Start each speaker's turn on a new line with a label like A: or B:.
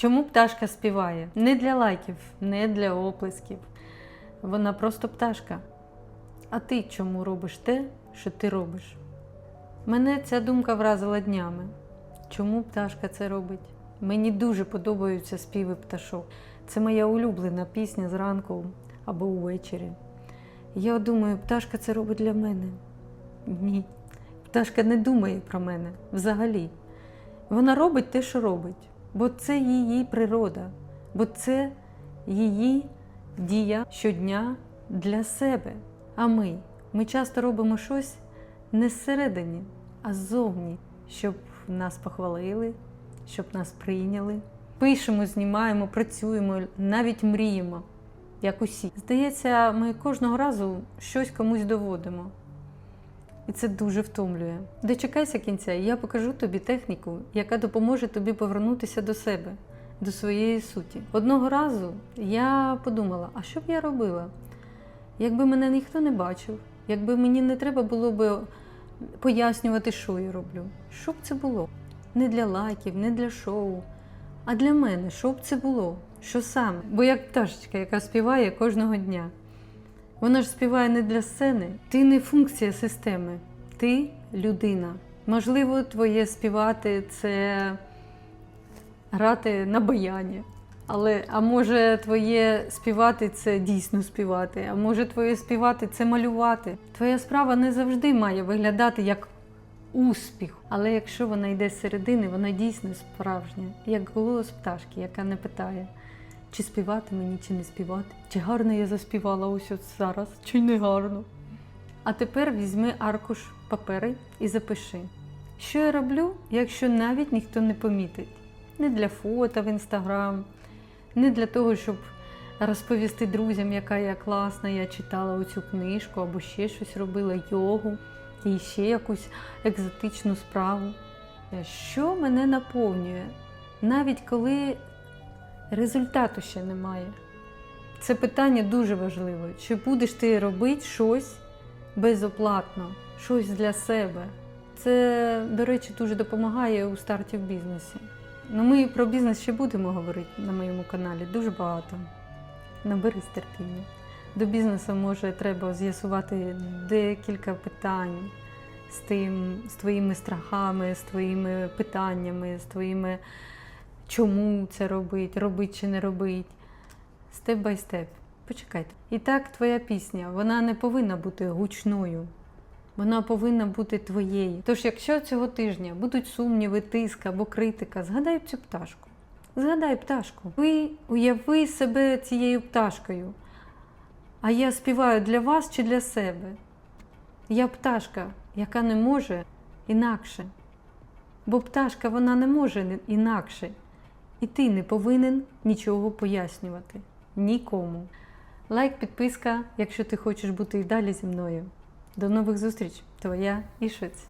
A: Чому пташка співає? Не для лайків, не для оплесків. Вона просто пташка. А ти чому робиш те, що ти робиш? Мене ця думка вразила днями. Чому пташка це робить? Мені дуже подобаються співи пташок. Це моя улюблена пісня зранку або увечері. Я думаю, пташка це робить для мене. Ні. Пташка не думає про мене взагалі. Вона робить те, що робить, бо це її природа, бо це її дія щодня для себе. А ми, ми часто робимо щось не зсередині, а ззовні, щоб нас похвалили, щоб нас прийняли. Пишемо, знімаємо, працюємо, навіть мріємо, як усі. Здається, ми кожного разу щось комусь доводимо. І це дуже втомлює. Дочекайся кінця, і я покажу тобі техніку, яка допоможе тобі повернутися до себе, до своєї суті. Одного разу я подумала, а що б я робила? Якби мене ніхто не бачив, якби мені не треба було б пояснювати, що я роблю. Що б це було? Не для лайків, не для шоу, а для мене, що б це було? Що саме? Бо як пташечка, яка співає кожного дня. Вона ж співає не для сцени. Ти не функція системи, ти людина. Можливо, твоє співати це грати на баяні. Але а може твоє співати це дійсно співати, а може твоє співати це малювати. Твоя справа не завжди має виглядати як успіх. Але якщо вона йде з середини, вона дійсно справжня, як голос пташки, яка не питає, чи співати мені, чи не співати, чи гарно я заспівала ось от зараз, чи не гарно. А тепер візьми аркуш папери і запиши, що я роблю, якщо навіть ніхто не помітить. Не для фото в інстаграм, не для того, щоб розповісти друзям, яка я класна, я читала оцю книжку або ще щось робила, йогу і ще якусь екзотичну справу. Що мене наповнює, навіть коли результату ще немає. Це питання дуже важливе. Чи будеш ти робити щось безоплатно, щось для себе? Це, до речі, дуже допомагає у старті в бізнесі. Ну, ми про бізнес ще будемо говорити на моєму каналі дуже багато. Наберись терпіння. До бізнесу може треба з'ясувати декілька питань з тим, з твоїми страхами, з твоїми питаннями, з твоїми чому це робить, робить чи не робить. Степ бай степ. Почекайте. І так, твоя пісня, вона не повинна бути гучною. Вона повинна бути твоєю. Тож, якщо цього тижня будуть сумніви, тиск або критика, згадай цю пташку. Згадай пташку. Ви уяви себе цією пташкою. А я співаю для вас чи для себе. Я пташка, яка не може інакше. Бо пташка вона не може інакше. І ти не повинен нічого пояснювати. Нікому. Лайк, підписка, якщо ти хочеш бути і далі зі мною. До нових зустріч, твоя Ішець.